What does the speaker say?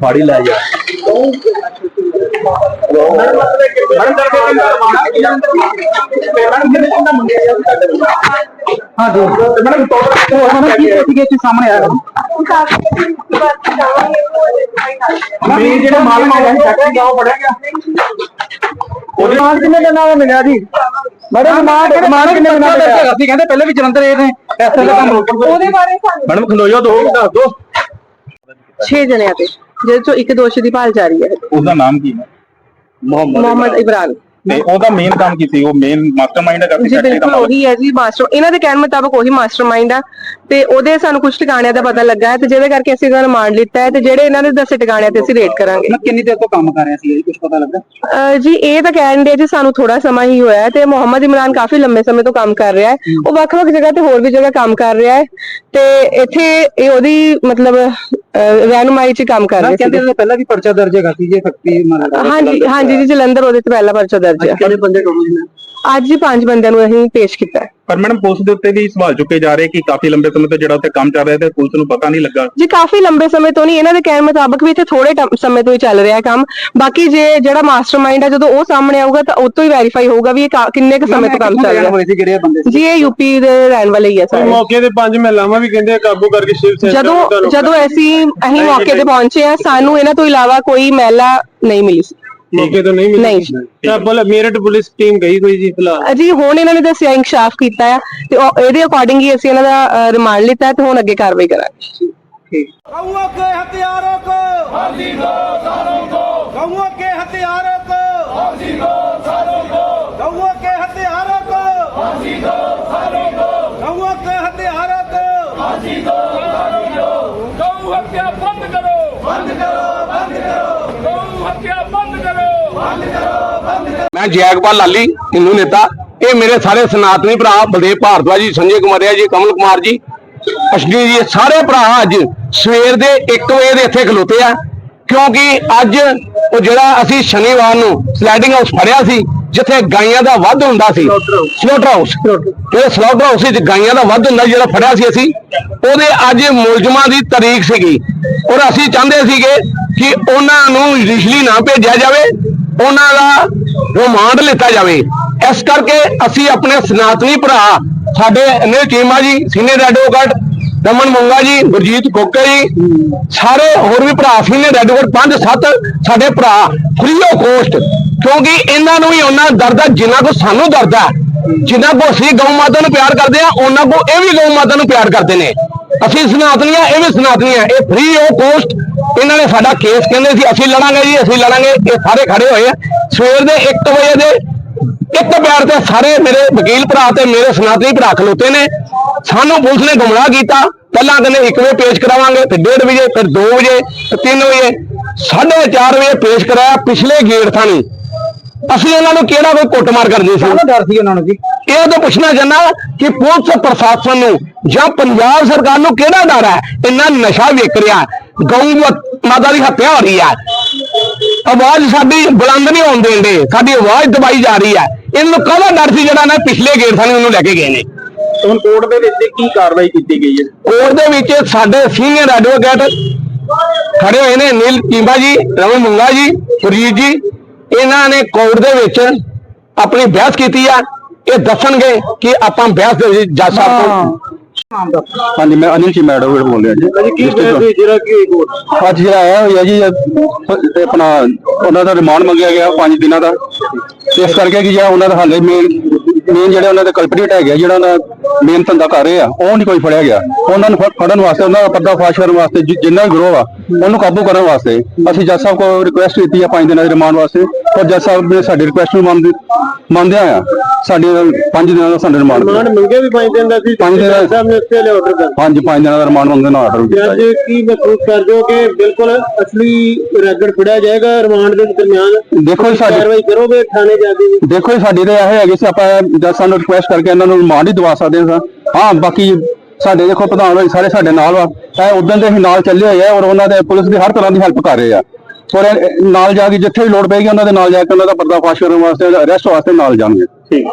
ਫਾੜੀ ਲੈ ਜਾ। ਹਾਂ ਜੀ ਮੈਡਮ ਉਹ ਮੈਡਮ ਕੀ ਸੀਗੇ ਇੱਥੇ ਸਾਹਮਣੇ ਆਇਆ ਮੇਨ ਜਿਹੜਾ ਮਾਲ ਮਾਲ ਹੈ ਗਿਆ ਉਹ ਫੜਿਆ ਗਿਆ। ਉਹਦੇ ਮਾਲ ਕਿੰਨੇ ਦਾ ਨਾਮ ਮਿਲਿਆ ਜੀ? ਮੈਡਮ ਮਾਲ ਮਾਲ ਕਿੰਨੇ ਦਾ ਨਾਮ ਮਿਲਿਆ? ਸੀ? ਕਹਿੰਦੇ ਪਹਿਲੇ ਵੀ ਜਲੰਧਰ ਇਹ ਨੇ। ਦਾ ਕੰਮ ਉਹਦੇ ਬਾਰੇ ਸਾਨੂੰ ਮੈਡਮ ਖਲੋਇਓ ਦੋ ਦੱਸ ਦੋ। 6 ਜਣਿਆਂ ਤੇ ਜਿਹਦੇ ਚੋਂ ਇੱਕ ਦੋਸ਼ੀ ਦੀ ਭਾਲ ਜਾਰੀ ਹੈ। ਉਹਦਾ ਨਾਮ ਕੀ ਹੈ? ਮੁਹੰਮਦ ਇਬਰਾਨ। ਤੇ ਉਹਦਾ ਮੇਨ ਕੰਮ ਕੀ ਸੀ ਉਹ ਮੇਨ ਮਾਸਟਰਮਾਈਂਡ ਹੈ ਜੀ ਬਿਲਕੁਲ ਉਹੀ ਹੈ ਜੀ ਮਾਸਟਰ ਇਹਨਾਂ ਦੇ ਕਹਿਣ ਮੁਤਾਬਕ ਉਹੀ ਮਾਸਟਰਮਾਈਂਡ ਆ। ਤੇ ਉਹਦੇ ਸਾਨੂੰ ਕੁਝ ਟਿਕਾਣਿਆਂ ਦਾ ਪਤਾ ਲੱਗਾ ਹੈ ਤੇ ਜਿਹਦੇ ਕਰਕੇ ਅਸੀਂ ਇਹਨਾਂ ਨੂੰ ਮਾਰ ਲਿੱਤਾ ਹੈ ਤੇ ਜਿਹੜੇ ਇਹਨਾਂ ਨੇ ਦੱਸੇ ਟਿਕਾਣਿਆਂ ਤੇ ਅਸੀਂ ਰੇਡ ਕਰਾਂਗੇ। ਕਿੰਨੀ ਦੇਰ ਤੋਂ ਕੰਮ ਕਰ ਰਿਹਾ ਸੀ ਜੀ ਕੁਝ ਪਤਾ ਲੱਗਾ? ਅਹ ਜੀ ਇਹ ਤਾਂ ਕਹਿਣ ਦੇ ਜੀ ਸਾਨੂੰ ਥੋੜਾ ਸਮਾਂ ਹੀ ਹੋਇਆ ਹੈ ਤੇ ਮੁਹੰਮਦ ਇਮਰਾਨ ਕਾਫੀ ਲੰਬੇ ਸਮੇਂ ਤੋਂ ਕੰਮ ਕਰ ਰਿਹਾ ਹੈ। ਉਹ ਵੱਖ-ਵੱਖ ਜਗ੍ਹਾ ਤੇ ਹੋਰ ਵੀ ਜਗ੍ਹਾ ਕੰਮ ਕਰ ਰਿਹਾ ਹੈ ਤੇ ਇੱਥੇ ਇਹ ਉਹਦੀ ਮਤਲਬ ਰਹਿਨੁਮਾਈ 'ਚ ਕੰਮ ਕਰ ਰਿਹਾ ਕਹਿੰਦੇ ਸੀ ਉਹਦਾ ਪਹਿਲਾਂ ਵੀ ਪਰਚਾ ਦਰਜ ਹੈਗਾ ਸੀ ਜੀ ਫੈਕਟਰੀ ਹਾਂਜੀ ਹਾਂਜੀ ਜੀ ਜਲੰਧਰ ਉਹਦੇ ਤੇ ਪਹਿਲਾ ਪਰਚਾ ਦਰਜ ਹੈ। ਕਿੰਨੇ ਬੰਦੇ ਟੋਟਲ ਨੇ ਅੱਜ ਹੀ ਪੰਜ ਬੰਦਿਆਂ ਨੂੰ ਅਸੀਂ ਪੇਸ਼ ਕੀਤਾ ਹੈ। ਪਰ ਮੈਡਮ ਪੁਲਿਸ ਦੇ ਉੱਤੇ ਵੀ ਸਵਾਲ ਚੁੱਕੇ ਜਾ ਰਹੇ ਕਿ ਕਾਫੀ ਲੰਬੇ ਸਮੇਂ ਤੋਂ ਜਿਹੜਾ ਉੱਤੇ ਕੰਮ ਚੱਲ ਰਿਹਾ ਤੇ ਪੁਲਿਸ ਨੂੰ ਪਤਾ ਨਹੀਂ ਲੱਗਾ। ਜੀ ਕਾਫੀ ਲੰਬੇ ਸਮੇਂ ਤੋਂ ਨਹੀਂ ਇਹਨਾਂ ਦੇ ਕਹਿਣ ਮੁਤਾਬਕ ਵੀ ਇੱਥੇ ਥੋੜੇ ਟਮ- ਸਮੇਂ ਤੋਂ ਹੀ ਚੱਲ ਰਿਹਾ ਹੈ ਕੰਮ। ਬਾਕੀ ਜੇ ਜਿਹੜਾ ਮਾਸਟਰਮਾਈਂਡ ਹੈ ਜਦੋਂ ਉਹ ਸਾਹਮਣੇ ਆਊਗਾ ਤਾਂ ਉਹ ਤੋਂ ਹੀ ਵੈਰੀਫਾਈ ਹੋਊਗਾ ਵੀ ਇਹ ਕਾ- ਕਿੰਨੇ ਕੁ ਸਮੇਂ ਤੋਂ ਕੰਮ ਚੱਲ ਰਿਹਾ। ਹੋਏ ਸੀ ਜਿਹੜੇ ਬੰਦੇ ਜੀ ਇਹ ਯੂਪੀ ਦੇ ਰਹਿਣ ਵਾਲੇ ਹੀ ਆ ਸਾਰੇ। ਮੌਕੇ ਤੇ ਪੰਜ ਮਹਿਲਾਵਾਂ ਵੀ ਕਹਿੰਦੇ ਆ ਕਾਬੂ ਕਰਕੇ ਸ਼ਿਵ ਸੈਨਾ ਜਦੋਂ ਜਦੋਂ ਅਸੀਂ ਅਸੀਂ ਮੌਕੇ ਤੇ ਪਹੁੰਚੇ ਆ ਸਾਨੂੰ ਇਹਨਾਂ ਤੋਂ ਇਲਾਵਾ ਕੋਈ ਮਹਿਲਾ ਨਹੀਂ ਮਿਲੀ ਸੀ। ਮੌਕੇ ਤੋਂ ਨਹੀਂ ਨਹੀਂ। ਮਿਲੀ ਤਾਂ ਬੋਲ ਮੇਰਠ ਪੁਲਿਸ ਟੀਮ ਗਈ ਕੋਈ ਜੀ ਫਿਲਹਾਲ ਅਜੀ ਹੁਣ ਇਹਨਾਂ ਨੇ ਦੱਸਿਆ ਇਨਕਸ਼ਾਫ ਕੀਤਾ ਹੈ ਤੇ ਉਹ- ਇਹਦੇ ਅਕੋਰਡਿੰਗ ਹੀ ਅਸੀਂ ਇਹਨਾਂ ਦਾ ਰਿਮਾਂਡ ਲਿੱਤਾ ਹੈ ਤੇ ਹੁਣ ਅੱਗੇ ਕਾਰਵਾਈ ਕਰਾਂਗੇ गौओं के हथियारों को फांसी दो सारों को गौओं के हथियारों को फांसी दो सारों को गौओं के हथियारों को फांसी दो सारों को गौओं के हथियारों को फांसी दो सारों को गौ हत्या बंद करो बंद करो ਮੈਂ ਜੈਗਪਾਲ ਲਾਲੀ ਹਿੰਦੂ ਨੇਤਾ। ਇਹ ਮੇਰੇ ਸਾਰੇ ਸਨਾਤਨੀ ਭਰਾ, ਬਲਦੇਵ ਭਾਰਦਵਾ ਜੀ, ਸੰਜੇ ਕੁਮਾਰਿਆ ਜੀ, ਕਮਲ ਕੁਮਾਰ ਜੀ, ਅਸ਼ਨੀ ਜੀ ਸਾਰੇ ਭਰਾ ਅੱਜ ਸਵੇਰ ਦੇ 1 ਵਜੇ ਦੇ ਇੱਥੇ ਖਲੋਤੇ ਆ। ਕਿਉਂਕਿ ਅੱਜ ਉਹ ਜਿਹੜਾ ਅਸੀਂ ਸ਼ਨੀਵਾਰ ਨੂੰ ਸਲਾਈਡਿੰਗ ਹਾਊਸ ਫੜਿਆ ਸੀ, ਜਿੱਥੇ ਗਾਈਆਂ ਦਾ ਵੱਧ ਹੁੰਦਾ ਸੀ। ਸਲੋਟਰ ਹਾਊਸ ਜਿਹੜੇ ਸਲੋਟਰ ਹਾਊਸ ਵਿੱਚ ਗਾਈਆਂ ਦਾ ਵੱਧ ਹੁੰਦਾ ਜਿਹੜਾ ਫੜਿਆ ਸੀ ਅਸੀਂ, ਉਹਦੇ ਅੱਜ ਮੁਲਜ਼ਮਾਂ ਦੀ ਤਾਰੀਖ ਸੀਗੀ। ਔਰ ਅਸੀਂ ਚਾਹੁੰਦੇ ਸੀਗੇ ਕਿ ਉਹਨਾਂ ਨੂੰ ਰਿਸ਼ਲੀ ਨਾ ਭੇਜਿਆ ਜਾਵੇ, ਉਹਨਾਂ ਦਾ ਰਿਮਾਂਡ ਲਿੱਤਾ ਜਾਵੇ। ਇਸ ਕਰਕੇ ਅਸੀਂ ਆਪਣੇ ਸਨਾਤਨੀ ਭਰਾ, ਸਾਡੇ ਅਨਿਲ ਚੀਮਾ ਜੀ, ਸੀਨੀਅਰ ਐਡਵੋਕੇਟ ਰਮਨ ਮੰਗਾ ਜੀ, ਗੁਰਜੀਤ ਕੋਕੇ ਜੀ, ਸਾਰੇ ਹੋਰ ਵੀ ਭਰਾ, ਸੀਨੀਅਰ ਐਡਵੋਕੇਟ ਪੰਜ ਸੱਤ ਸਾਡੇ ਭਰਾ ਫ੍ਰੀ ਆਫ ਕੋਸਟ ਕਿਉਂਕਿ ਇਹਨਾਂ ਨੂੰ ਵੀ ਉਹਨਾਂ ਦਰਦ ਹੈ ਜਿੰਨਾ ਕੋ ਸਾਨੂੰ ਦਰਦ ਹੈ ਜਿੰਨਾ ਕੋ ਅਸੀਂ ਗਊ ਮਾਤਾ ਨੂੰ ਪਿਆਰ ਕਰਦੇ ਆ, ਉਹਨਾਂ ਕੋ ਇਹ ਵੀ ਗਊ ਮਾਤਾ ਨੂੰ ਪਿਆਰ ਕਰਦੇ ਨੇ। ਅਸੀਂ ਸਨਾਤਨੀਆਂ, ਇਹ ਵੀ ਸਨਾਤਨੀਆਂ। ਇਹ ਫ੍ਰੀ ਆਫ ਕੋਸਟ ਇਹਨਾਂ ਨੇ ਸਾਡਾ ਕੇਸ ਕਹਿੰਦੇ ਸੀ, ਅਸੀਂ ਲੜਾਂਗੇ ਜੀ, ਅਸੀਂ ਲੜਾਂਗੇ। ਇਹ ਸਾਰੇ ਖੜੇ ਹੋਏ ਆ। ਸਵੇਰ ਦੇ 1 ਵਜੇ ਦੇ ਇੱਕ ਪਿਆਰ ਤੇ ਸਾਰੇ ਮੇਰੇ ਵਕੀਲ ਭਰਾ ਤੇ ਮੇਰੇ ਸਨਾਤਨੀ ਭਰਾ ਖਲੋਤੇ ਨੇ। ਸਾਨੂੰ ਪੁਲਿਸ ਨੇ ਗੁੰਮਰਾਹ ਕੀਤਾ। ਪਹਿਲਾਂ ਕਹਿੰਦੇ 1 ਵਜੇ ਪੇਸ਼ ਕਰਾਵਾਂਗੇ ਫਿਰ 1:30 ਵਜੇ ਫਿਰ 2 ਵਜੇ ਫਿਰ 3 ਵਜੇ। 4:30 ਵਜੇ ਪੇਸ਼ ਕਰਾਇਆ ਪਿਛਲੇ ਗੇਟ ਥਾਣੀ। ਅਸੀਂ ਉਹਨਾਂ ਨੂੰ ਕਿਹੜਾ ਕੋਈ ਕੁੱਟਮਾਰ ਕਰਦੇ ਸੀ? ਡਰ ਸੀ ਉਹਨਾਂ ਨੂੰ ਜੀ। ਇਹ ਤਾਂ ਪੁੱਛਣਾ ਚਾਹੁੰਦਾ ਕਿ ਪੁਲਿਸ ਪ੍ਰਸ਼ਾਸਨ ਨੂੰ ਜਾਂ ਪੰਜਾਬ ਸਰਕਾਰ ਨੂੰ ਕਿਹੜਾ ਡਰ ਹੈ? ਇੰਨਾ ਨਸ਼ਾ ਵਿਕ ਰਿਹਾ। ਗਊ ਮਾਤਾ ਦੀ ਹੱਤਿਆ ਹੋ ਰਹੀ ਹੈ। ਆਵਾਜ਼ ਸਾਡੀ ਬੁਲੰਦ ਨਹੀਂ ਹੋਣ ਦੇਂਦੇ। ਸਾਡੀ ਆਵਾਜ਼ ਦਬਾਈ ਜਾ ਰਹੀ ਹੈ। ਇਹਨਾਂ ਨੂੰ ਕਾਹਦਾ ਡਰ ਸੀ ਜਿਹੜਾ ਨਾ ਪਿਛਲੇ ਗੇੜ ਥਾਣੇ ਉਹਨੂੰ ਲੈ ਕੇ ਗਏ ਨੇ? ਹੁਣ ਕੋਰਟ ਦੇ ਵਿੱਚ ਕੀ ਕਾਰਵਾਈ ਕੀਤੀ ਗਈ ਹੈ? ਕੋਰਟ ਦੇ ਵਿੱਚ ਸਾਡੇ ਸੀਨੀਅਰ ਐਡਵੋਕੇਟ ਖੜੇ ਹੋਏ ਨੇ ਨੀਲ ਚੀਮਾ ਜੀ ਰਮਨ ਮੁੰਗਾ ਜੀ ਫਰੀਦ ਜੀ। ਇਹਨਾਂ ਨੇ ਕੋਰਟ ਦੇ ਵਿੱਚ ਆਪਣੀ ਬਹਿਸ ਕੀਤੀ ਆ। ਇਹ ਦੱਸਣਗੇ ਕਿ ਆਪਾਂ ਬਹਿਸ ਦੇ ਜੱਜ ਸਾਹਿਬ ਤੋਂ ਹਾਂਜੀ ਮੈਂ ਅਨਿਲ ਚੀਮਾ ਐਡਵੋਕੇਟ ਬੋਲ ਰਿਹਾ ਜੀ। ਅਜੀ ਕੀ ਹੋਇਆ ਸੀ ਜਿਹੜਾ ਕਿ ਕੋਰਟ ਅੱਜ ਜਿਹੜਾ ਆਇਆ ਹੋਇਆ ਜੀ ਇਹ ਆਪਣਾ ਉਹਨਾਂ ਦਾ ਰਿਮਾਂਡ ਮੰਗਿਆ ਗਿਆ 5 ਦਿਨਾਂ ਦਾ। ਇਸ ਕਰਕੇ ਕਿ ਜਿਹੜਾ ਉਹਨਾਂ ਦਾ ਹਾਲੇ ਮੇਨ ਮੇਨ ਜਿਹੜੇ ਉਹਨਾਂ ਦੇ ਕਲਪਰੇਟ ਹੈਗੇ ਜਿਹੜਾ ਉਹਨਾਂ ਮੇਨ ਧੰਦਾ ਕਰ ਰਹੇ ਆ ਉਹ ਨਹੀਂ ਕੋਈ ਫੜਿਆ ਗਿਆ। ਉਹਨਾਂ ਨੂੰ ਫੜ- ਫੜਨ ਵਾਸਤੇ ਉਹਨਾਂ ਦਾ ਪਰਦਾ ਫਾਸ਼ ਕਰਨ ਵਾਸਤੇ ਜਿੰਨਾ ਵੀ ਗਰੋਹ ਆ ਉਹਨੂੰ ਕਾਬੂ ਕਰਨ ਵਾਸਤੇ ਅਸੀਂ ਜੱਜ ਸਾਹਿਬ ਕੋਲ ਰਿਕੁਐਸਟ ਕੀਤੀ ਆ 5 ਦਿਨਾਂ ਦੇ ਰਿਮਾਂਡ ਵਾਸਤੇ ਪਰ ਜੱਜ ਸਾਹਿਬ ਨੇ ਸਾਡੀ ਰਿਕੁਐਸਟ ਨੂੰ ਮੰਨਦੇ ਮੰਨਦਿਆਂ ਆ ਸਾਡੀ 5 ਦਿਨਾਂ ਦਾ ਸਾਨੂੰ ਰਿਮਾਂਡ ਮਾਨ ਮੰਗੇ ਵੀ ਪੰਜ ਦਿਨ ਦਾ ਸੀ ਪੰਜ ਦਿਨ ਦਾ- ਸਾਹਿਬ ਨੇ ਉੱਤੇ ਲਿਆ ਆਰਡਰ ਕਰ ਹਾਂਜੀ 5 ਦਿਨਾਂ ਦਾ ਰਿਮਾਂਡ ਮੰਗਣ ਦਾ ਆਰਡਰ ਅੱਜ ਜੀ ਕੀ ਮਹਿਸੂਸ ਕਰਦੇ ਹੋ ਕਿ ਬਿਲਕੁਲ ਅਸਲੀ ਰੈਗੜ ਫੜਿਆ ਜਾਏਗਾ ਰਿਮਾਂਡ ਦੇ ਦਰਮਿਆਨ? ਦੇਖੋ ਜੀ ਸਾਡੀ ਕਾਰਵਾਈ ਕਰੋਗੇ ਥਾਣੇ ਜਾ ਕੇ? ਦੇਖੋ ਸਾਡੀ ਤਾਂ ਇਹ ਹੈਗੀ ਸੀ ਆਪਾਂ ਜੱਜ ਸਾਹਿਬ ਨੂੰ ਰਿਕੁਐਸਟ ਕਰਕੇ ਇਹਨਾਂ ਨੂੰ ਰਿਮਾਂਡ ਹੀ ਦਵਾ ਸਕਦੇ ਹਾਂ ਹਾਂ, ਬਾਕੀ ਸਾਡੇ ਦੇਖੋ ਪ੍ਰਧਾਨ ਹੋਈ ਸਾਰੇ ਸਾਡੇ ਨਾਲ ਵਾ। ਇਹ ਉਦੋਂ ਦੇ ਹੀ ਨਾਲ ਚੱਲੇ ਹੋਏ ਆ ਔਰ ਉਹਨਾਂ ਦੇ ਪੁਲਿਸ ਦੀ ਹਰ ਤਰ੍ਹਾਂ ਦੀ ਹੈਲਪ ਕਰ ਰਹੇ ਆ। ਔਰ ਨਾਲ ਜਾ ਕੇ ਜਿੱਥੇ ਵੀ ਲੋੜ ਪਏਗੀ ਉਹਨਾਂ ਦੇ ਨਾਲ ਜਾ ਕੇ ਉਹਨਾਂ ਦਾ ਪਰਦਾਫਾਸ਼ ਕਰਨ ਵਾਸਤੇ ਅਰੈਸਟ ਵਾਸਤੇ ਨਾਲ ਜਾਣਗੇ। ਠੀਕ।